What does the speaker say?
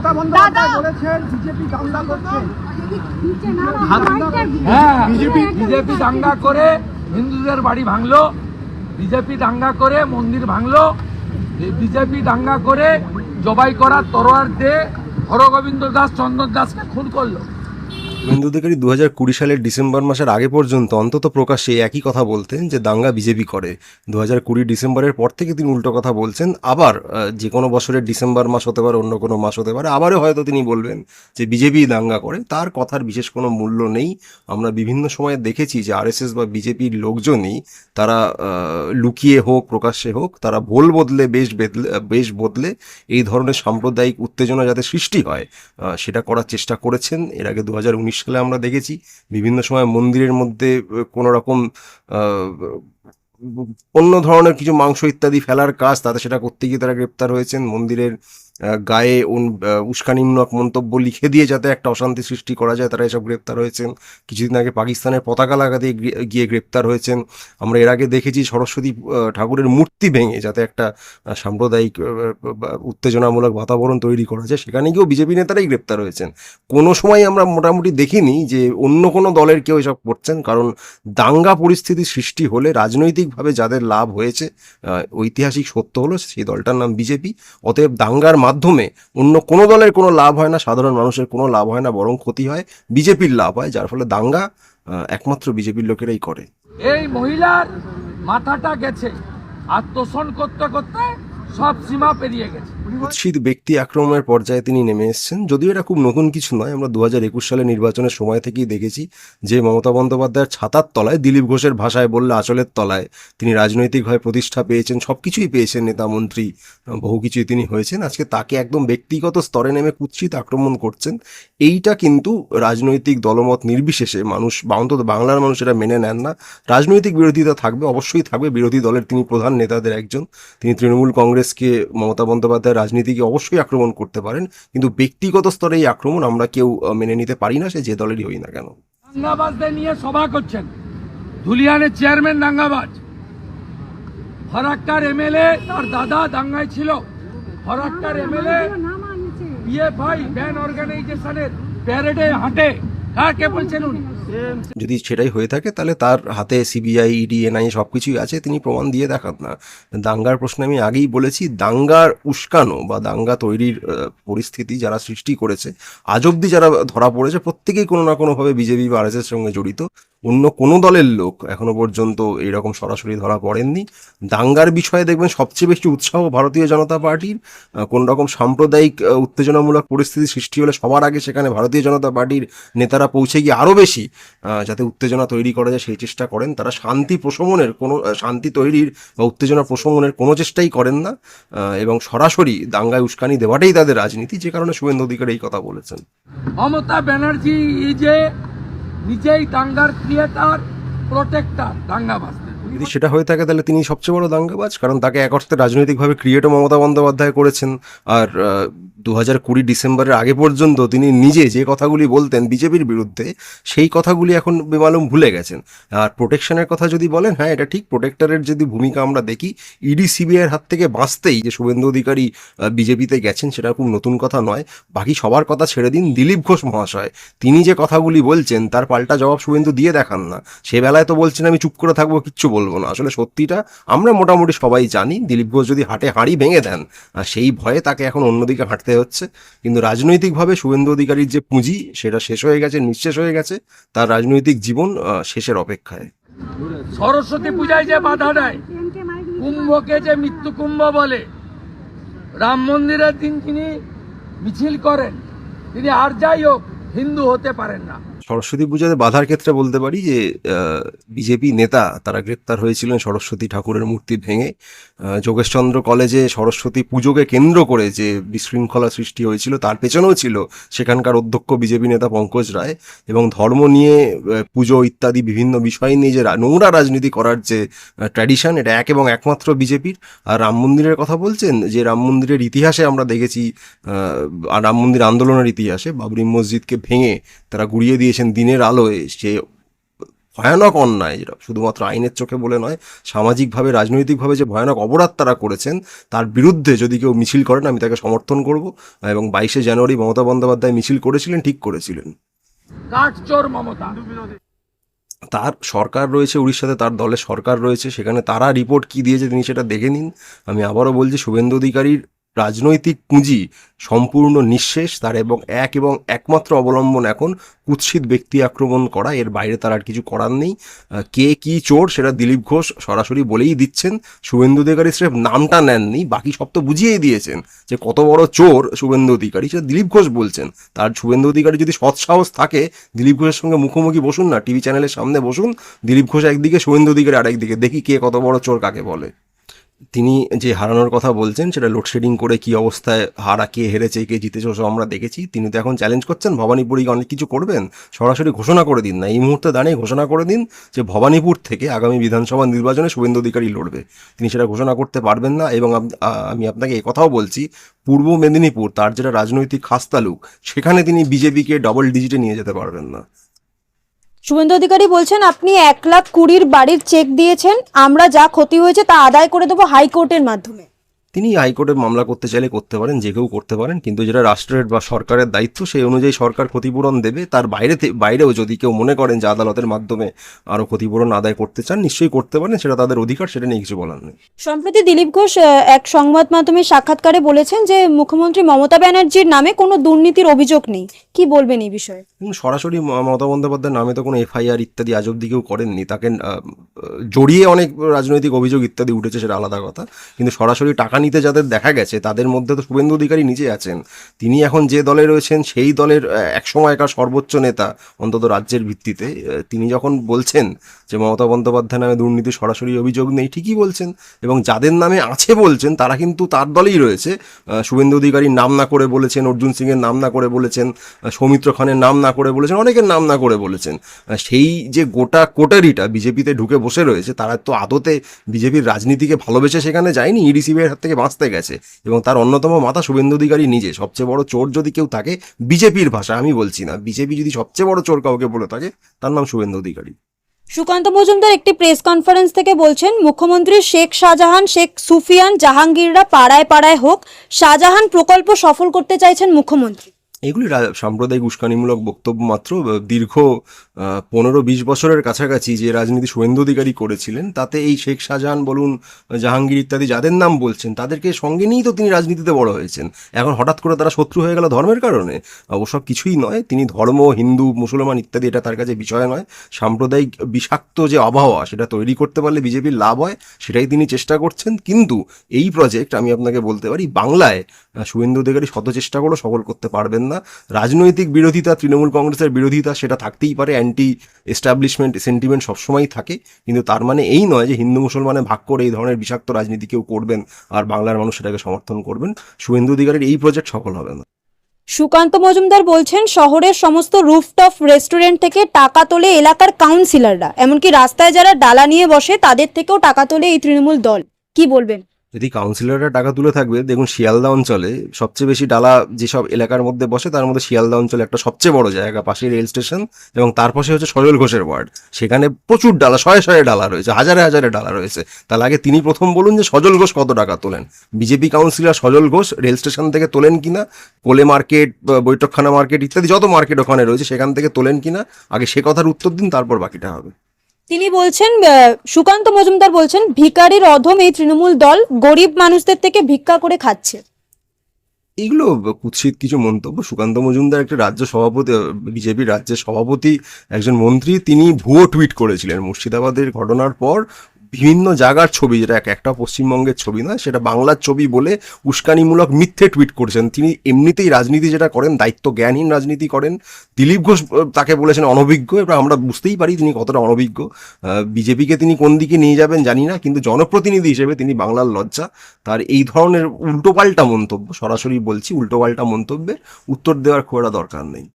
মমতা বন্দ্যোপাধ্যায় দাদা। বলেছেন বিজেপি দাঙ্গা করছে হ্যাঁ বিজেপি বিজেপি দাঙ্গা করে হিন্দুদের বাড়ি ভাঙলো বিজেপি দাঙ্গা করে মন্দির ভাঙলো বিজেপি দাঙ্গা করে জবাই করার তরোয়ার দিয়ে হরগোবিন্দ দাস চন্দন দাসকে খুন করল শুভেন্দু অধিকারী দু হাজার কুড়ি সালের ডিসেম্বর মাসের আগে পর্যন্ত অন্তত প্রকাশ্যে একই কথা বলতেন যে দাঙ্গা বিজেপি করে দু হাজার কুড়ি ডিসেম্বরের পর থেকে তিনি উল্টো কথা বলছেন আবার যে কোনো বছরের ডিসেম্বর মাস হতে পারে অন্য কোনো মাস হতে পারে আবারও হয়তো তিনি বলবেন যে বিজেপি দাঙ্গা করে তার কথার বিশেষ কোনো মূল্য নেই আমরা বিভিন্ন সময়ে দেখেছি যে আরএসএস বা বিজেপির লোকজনই তারা লুকিয়ে হোক প্রকাশ্যে হোক তারা ভোল বদলে বেশ বেদলে বেশ বদলে এই ধরনের সাম্প্রদায়িক উত্তেজনা যাতে সৃষ্টি হয় সেটা করার চেষ্টা করেছেন এর আগে দু হাজার উনিশ সালে আমরা দেখেছি বিভিন্ন সময় মন্দিরের মধ্যে কোনো রকম অন্য ধরনের কিছু মাংস ইত্যাদি ফেলার কাজ তাতে সেটা করতে গিয়ে তারা গ্রেপ্তার হয়েছেন। মন্দিরের গায়ে উস্কানিমূলক মন্তব্য লিখে দিয়ে যাতে একটা অশান্তি সৃষ্টি করা যায়, তারা এসব গ্রেপ্তার হয়েছেন। কিছুদিন আগে পাকিস্তানের পতাকা লাগাতে গিয়ে- গ্রেপ্তার হয়েছেন। আমরা এর আগে দেখেছি সরস্বতী ঠাকুরের মূর্তি ভেঙে যাতে একটা সাম্প্রদায়িক উত্তেজনামূলক বাতাবরণ তৈরি করা যায়। সেখানে গিয়েও বিজেপি নেতারাই গ্রেপ্তার হয়েছেন। কোনো সময় আমরা মোটামুটি দেখিনি যে অন্য কোনো দলের কেউ এসব করছেন, কারণ দাঙ্গা পরিস্থিতি সৃষ্টি হলে রাজনৈতিকভাবে যাদের লাভ হয়েছে ঐতিহাসিক সত্য হলো সেই দলটার নাম বিজেপি। অতএব দাঙ্গার মাধ্যমে অন্য কোনো দলের কোনো লাভ হয় না, সাধারণ মানুষের কোনো লাভ হয় না, বরং ক্ষতি হয় বিজেপির লাভ হয়, যার ফলে দাঙ্গা একমাত্র বিজেপির লোকেরাই করে। এই মহিলার মাথাটা গেছে আত্মসন করতে করতে সব সীমা পেরিয়ে গেছে। কুৎসিত ব্যক্তি আক্রমণের পর্যায়ে তিনি নেমে এসেছেন। যদিও এটা খুব নতুন কিছু নয়, আমরা দু হাজার একুশ সালে নির্বাচনের সময় থেকেই দেখেছি যে মমতা বন্দ্যোপাধ্যায়ের ছাতার তলায় দিলীপ ঘোষের ভাষায় বললে আচলের তলায় তিনি রাজনৈতিকভাবে প্রতিষ্ঠা পেয়েছেন সব কিছুই পেয়েছেন নেতা মন্ত্রী, বহু কিছুই তিনি হয়েছেন। আজকে তাকে একদম ব্যক্তিগত স্তরে নেমে কুৎসিত আক্রমণ করছেন। এইটা কিন্তু রাজনৈতিক দলমত নির্বিশেষে মানুষ অন্তত বাংলার মানুষ এটা মেনে নেন না। রাজনৈতিক বিরোধিতা থাকবে, অবশ্যই থাকবে। বিরোধী দলের তিনি প্রধান নেতাদের একজন। তিনি তৃণমূল কংগ্রেসকে মমতা বন্দ্যোপাধ্যায়ের রাজনীতিকে অবশ্যই আক্রমণ করতে পারেন কিন্তু ব্যক্তিগত স্তরে এই আক্রমণ আমরা কেউ মেনে নিতে পারি না সে যে দলেরই হই না কেন। দাঙ্গাবাজদের নিয়ে সভা করছেন। ধুলিয়ানের চেয়ারম্যান দাঙ্গাবাজ ফরাক্কার এমএলএ তার দাদা দাঙ্গায় ছিল। ফরাক্কার এমএলএ পিএফআই ব্যান অর্গানাইজেশনের প্যারেডে হাঁটে। কাকে বলছেন উনি? যদি সেটাই হয়ে থাকে, তাহলে তার হাতে সিবিআই ইডি এনআই সব কিছুই আছে, তিনি প্রমাণ দিয়ে দেখান না। দাঙ্গার প্রশ্নে আমি আগেই বলেছি, দাঙ্গার উস্কানো বা দাঙ্গা তৈরির পরিস্থিতি যারা সৃষ্টি করেছে, আজ অব্দি যারা ধরা পড়েছে, প্রত্যেকেই কোনো না কোনোভাবে বিজেপি বা আরএসএস সঙ্গে জড়িত। অন্য কোনো দলের লোক এখনও পর্যন্ত এইরকম সরাসরি ধরা পড়েননি। দাঙ্গার বিষয়ে দেখবেন সবচেয়ে বেশি উৎসাহ ভারতীয় জনতা পার্টির কোনো রকম সাম্প্রদায়িক উত্তেজনামূলক পরিস্থিতি সৃষ্টি হলে সবার আগে সেখানে ভারতীয় জনতা পার্টির নেতারা পৌঁছে গিয়ে আরও বেশি যাতে উত্তেজনা তৈরি করা যায় সেই চেষ্টা করেন। তারা শান্তি প্রশমনের কোনো শান্তি তৈরির বা উত্তেজনা প্রশমনের কোনো চেষ্টাই করেন না এবং সরাসরি দাঙ্গায় উস্কানি দেওয়াটাই তাদের রাজনীতি, যে কারণে শুভেন্দু অধিকারী এই কথা বলেছেন। মমতা ব্যানার্জি ইজ এ নিজেই দাঙ্গার ক্রিয়েটার প্রোটেক্টার দাঙ্গাবাজদের। যদি সেটা হয়ে থাকে, তাহলে তিনি সবচেয়ে বড় দাঙ্গাবাজ। কারণ তাকে এক অর্থে রাজনৈতিকভাবে ক্রিয়েটও মমতা বন্দ্যোপাধ্যায় করেছেন। আর দু হাজার কুড়ি ডিসেম্বরের আগে পর্যন্ত তিনি নিজে যে কথাগুলি বলতেন বিজেপির বিরুদ্ধে, সেই কথাগুলি এখন বেমালুম ভুলে গেছেন। আর প্রোটেকশনের কথা যদি বলেন হ্যাঁ এটা ঠিক, প্রোটেক্টরের যদি ভূমিকা আমরা দেখি, ইডি, সিবিআইয়ের হাত থেকে বাঁচতেই যে শুভেন্দু অধিকারী বিজেপিতে গেছেন, সেটা খুব নতুন কথা নয়। বাকি সবার কথা ছেড়ে দিন দিলীপ ঘোষ মহাশয়। তিনি যে কথাগুলি বলছেন, তার পাল্টা জবাব শুভেন্দু দিয়ে দেখান না। সে বেলায় তো বলছেন, আমি চুপ করে থাকব, কিচ্ছু বলব না। আসলে সত্যিটা আমরা মোটামুটি সবাই জানি। দিলীপ ঘোষ যদি হাটে হাঁড়ি ভেঙে দেন, আর সেই ভয়ে তাকে এখন অন্যদিকে হাঁটতে হচ্ছে। কিন্তু রাজনৈতিকভাবে শুভেন্দু অধিকারীর যে পুঁজি, সেটা শেষ হয়ে গেছে, নিঃশেষ হয়ে গেছে। তার রাজনৈতিক জীবন শেষের অপেক্ষায়। সরস্বতী পূজায় যে বাধা দেয়, কুম্ভকে যে মৃত্যু কুম্ভ বলে, রাম মন্দিরের দিন তিনি মিছিল করেন। তিনি আর যাই হোক, হিন্দু হতে পারেন না। সরস্বতী পূজাতে বাধার ক্ষেত্রে বলতে পারি যে বিজেপি নেতা তারা গ্রেপ্তার হয়েছিলেন সরস্বতী ঠাকুরের মূর্তি ভেঙে। যোগেশচন্দ্র কলেজে সরস্বতী পুজোকে কেন্দ্র করে যে বিশৃঙ্খলা সৃষ্টি হয়েছিল তার পেছনেও ছিল সেখানকার অধ্যক্ষ বিজেপি নেতা পঙ্কজ রায় এবং ধর্ম নিয়ে পুজো ইত্যাদি বিভিন্ন বিষয় নিয়ে যে নোংরা রাজনীতি করার যে ট্র্যাডিশন এটা এক এবং একমাত্র বিজেপির। আর রাম মন্দিরের কথা বলছেন যে, রাম মন্দিরের ইতিহাসে আমরা দেখেছি রাম মন্দির আন্দোলনের ইতিহাসে বাবরি মসজিদকে ভেঙে তারা গুড়িয়ে দিয়েছেন দিনের আলোয় সে ভয়ানক অন্যায় যেটা শুধুমাত্র আইনের চোখে বলে নয় সামাজিকভাবে রাজনৈতিকভাবে যে ভয়ানক অপরাধ তারা করেছেন তার বিরুদ্ধে যদি কেউ মিছিল করেন আমি তাকে সমর্থন করব। এবং বাইশে জানুয়ারি মমতা বন্দ্যোপাধ্যায় মিছিল করেছিলেন ঠিক করেছিলেন। মমতা। তার সরকার রয়েছে উড়িষ্যাতে তার দলের সরকার রয়েছে সেখানে তারা রিপোর্ট কি দিয়েছে তিনি সেটা দেখে নিন। আমি আবারও বলছি শুভেন্দু অধিকারীর রাজনৈতিক পুঁজি সম্পূর্ণ নিঃশেষ, তার এবং এক এবং একমাত্র অবলম্বন এখন কুৎসিত ব্যক্তি আক্রমণ করা। এর বাইরে তার আর কিছু করার নেই। কে কি চোর সেটা দিলীপ ঘোষ সরাসরি বলেই দিচ্ছেন। শুভেন্দু অধিকারী স্রেফ নামটা নেননি, বাকি সব তো বুঝিয়েই দিয়েছেন যে কত বড় চোর শুভেন্দু অধিকারী, সেটা দিলীপ ঘোষ বলছেন। তার শুভেন্দু অধিকারী যদি সৎসাহস থাকে, দিলীপ ঘোষের সঙ্গে মুখোমুখি বসুন না, টিভি চ্যানেলের সামনে বসুন, দিলীপ ঘোষ একদিকে, শুভেন্দু অধিকারী আরেকদিকে, দেখি কে কত বড় চোর কাকে বলে। তিনি যে হারানোর কথা বলছেন, সেটা লোডশেডিং করে কি অবস্থায় হারা, কে হেরেছে, কে জিতেছে ওসব আমরা দেখেছি। তিনি তো এখন চ্যালেঞ্জ করছেন ভবানীপুরে অনেক কিছু করবেন। সরাসরি ঘোষণা করে দিন না। এই মুহূর্তে দাঁড়িয়ে ঘোষণা করে দিন যে ভবানীপুর থেকে আগামী বিধানসভা নির্বাচনে শুভেন্দু অধিকারী লড়বে। তিনি সেটা ঘোষণা করতে পারবেন না এবং আমি আপনাকে কথাও বলছি, পূর্ব মেদিনীপুর, তার যেটা রাজনৈতিক খাস্তালুক সেখানে তিনি বিজেপিকে ডবল ডিজিটে নিয়ে যেতে পারবেন না। শুভেন্দু অধিকারী বলছেন, আপনি এক লাখ কুড়ির বাড়ির চেক দিয়েছেন, আমরা যা ক্ষতি হয়েছে তা আদায় করে দেবো হাইকোর্টের মাধ্যমে। তিনি হাইকোর্টে মামলা করতে চাইলে করতে পারেন যে কেউ করতে পারেন কিন্তু যেটা রাষ্ট্রের বা সরকারের দায়িত্ব সেই অনুযায়ী সরকার ক্ষতিপূরণ দেবে। তার বাইরে বাইরেও যদি কেউ মনে করেন যে আদালতের মাধ্যমে আরও ক্ষতিপূরণ আদায় করতে চান নিশ্চয়ই করতে পারেন সেটা তাদের অধিকার সেটা নিয়ে কিছু বলার নেই। সম্প্রতি দিলীপ ঘোষ এক সংবাদ মাধ্যমে সাক্ষাৎকারে বলেছেন যে মুখ্যমন্ত্রী মমতা ব্যানার্জির নামে কোনো দুর্নীতির অভিযোগ নেই। কি বলবেন এই বিষয়ে? সরাসরি মমতা বন্দ্যোপাধ্যায়ের নামে তো কোনো এফআইআর ইত্যাদি আজ অব্দি কেউ করেননি। তাকে জড়িয়ে অনেক রাজনৈতিক অভিযোগ ইত্যাদি উঠেছে সেটা আলাদা কথা। কিন্তু সরাসরি টাকা নিতে যাদের দেখা গেছে, তাদের মধ্যে তো শুভেন্দু অধিকারী নিজে আছেন। তিনি এখন যে দলে রয়েছেন, সেই দলের এক সময়কার সর্বোচ্চ নেতা অন্তত রাজ্যের ভিত্তিতে তিনি যখন বলছেন যে মমতা বন্দ্যোপাধ্যায় নামে দুর্নীতি সরাসরি অভিযোগ নেই, ঠিকই বলছেন। এবং যাদের নামে আছে বলছেন, তারা কিন্তু তার দলেই রয়েছে। শুভেন্দু অধিকারীর নাম না করে বলেছেন, অর্জুন সিংয়ের নাম না করে বলেছেন সৌমিত্র খানের নাম না করে বলেছেন, অনেকের নাম না করে বলেছেন। সেই যে গোটা কোটারিটা বিজেপিতে ঢুকে বসে রয়েছে, তারা তো আদতে বিজেপির রাজনীতিকে ভালোবেসে সেখানে যায়নি, ইডি সিবিআইয়ের হাত থেকে বাঁচতে গেছে এবং তার অন্যতম মাথা শুভেন্দু অধিকারী নিজে। সবচেয়ে বড় চোর যদি কেউ থাকে, বিজেপির ভাষা আমি বলছি না। বিজেপি যদি সবচেয়ে বড় চোর কাউকে বলে থাকে, তার নাম শুভেন্দু অধিকারী। সুকান্ত মজুমদার একটি প্রেস কনফারেন্স থেকে বলছেন, মুখ্যমন্ত্রী শেখ শাহজাহান, শেখ সুফিয়ান জাহাঙ্গীররা পাড়ায় পাড়ায় হোক, শাহজাহান প্রকল্প সফল করতে চাইছেন মুখ্যমন্ত্রী। এগুলি সাম্প্রদায়িক উস্কানিমূলক বক্তব্য মাত্র দীর্ঘ পনেরো, বিশ বছরের কাছাকাছি যে রাজনীতি শুভেন্দু অধিকারী করেছিলেন, তাতে এই শেখ শাহজাহান বলুন, জাহাঙ্গীর ইত্যাদি যাদের নাম বলছেন, তাদেরকে সঙ্গে নিয়েই তো তিনি রাজনীতিতে বড় হয়েছেন। এখন হঠাৎ করে তারা শত্রু হয়ে গেল ধর্মের কারণে। ওসব কিছুই নয়, তিনি ধর্ম, হিন্দু, মুসলমান ইত্যাদি এটা তার কাছে বিষয় নয়। সাম্প্রদায়িক বিষাক্ত যে আবহাওয়া, সেটা তৈরি করতে পারলে বিজেপির লাভ হয়, সেটাই তিনি চেষ্টা করছেন। কিন্তু এই প্রজেক্ট আমি আপনাকে বলতে পারি, বাংলায় শুভেন্দু অধিকারী শত চেষ্টা করেও সফল করতে পারবেন না। রাজনৈতিক বিরোধিতা, তৃণমূল কংগ্রেসের বিরোধিতা, সেটা থাকতেই পারে। অ্যান্টি এস্টাবলিশমেন্ট সেন্টিমেন্ট সবসময়ই থাকে। কিন্তু তার মানে এই নয় যে হিন্দু মুসলমানে ভাগ করে এই ধরনের বিষাক্ত রাজনীতি কেউ করবেন আর বাংলার মানুষ সেটাকে সমর্থন করবেন। শুভেন্দু অধিকারের এই প্রজেক্ট সফল হবে না। সুকান্ত মজুমদার বলছেন, শহরের সমস্ত রুফটপ রেস্টুরেন্ট থেকে টাকা তোলে এলাকার কাউন্সিলররা এমনকি রাস্তায় যারা ডালা নিয়ে বসে, তাদের থেকেও টাকা তোলে এই তৃণমূল দল। কি বলবেন? যদি কাউন্সিলররা টাকা তুলে থাকবে, দেখুন শিয়ালদা অঞ্চলে সবচেয়ে বেশি ডালা যেসব এলাকার মধ্যে বসে, তার মধ্যে শিয়ালদা অঞ্চলে একটা সবচেয়ে বড় জায়গা পাশে রেল স্টেশন এবং তার পাশে হচ্ছে সজল ঘোষের ওয়ার্ড। সেখানে প্রচুর ডালা, শয়ে শয়ে ডালা রয়েছে, হাজারে হাজারে ডালা রয়েছে। তাহলে আগে তিনি প্রথম বলুন যে সজল ঘোষ কত টাকা তোলেন। BJP councillor Sajal Ghosh rail station থেকে তোলেন কিনা, কোলে মার্কেট বৈঠকখানা মার্কেট ইত্যাদি, যত মার্কেট ওখানে রয়েছে, সেখান থেকে তোলেন কিনা, আগে সে কথার উত্তর দিন, তারপর বাকিটা হবে। তিনি বলছেন সুকান্ত মজুমদার বলছেন, ভিকারির অধম এই তৃণমূল দল গরিব মানুষদের থেকে ভিক্ষা করে খাচ্ছে। এগুলো কুৎসিত কিছু মন্তব্য। সুকান্ত মজুমদার একটা রাজ্য সভাপতি, বিজেপির রাজ্যের সভাপতি, একজন মন্ত্রী, তিনি ভুয়ো টুইট করেছিলেন। মুর্শিদাবাদের ঘটনার পর বিভিন্ন জায়গার ছবি, যেটা এক একটা পশ্চিমবঙ্গের ছবি না, সেটা বাংলার ছবি বলে উস্কানিমূলক মিথ্যে টুইট করেছেন। তিনি এমনিতেই রাজনীতি যেটা করেন, দায়িত্ব জ্ঞানহীন রাজনীতি করেন। দিলীপ ঘোষ তাকে বলেছেন অনভিজ্ঞ, এবার আমরা বুঝতেই পারি তিনি কতটা অনভিজ্ঞ। বিজেপিকে তিনি কোন দিকে নিয়ে যাবেন জানি না, কিন্তু জনপ্রতিনিধি হিসেবে তিনি বাংলার লজ্জা। তার এই ধরনের উল্টোপাল্টা মন্তব্য, সরাসরি বলছি উল্টোপাল্টা মন্তব্যের উত্তর দেওয়ার খুব একটা দরকার নেই।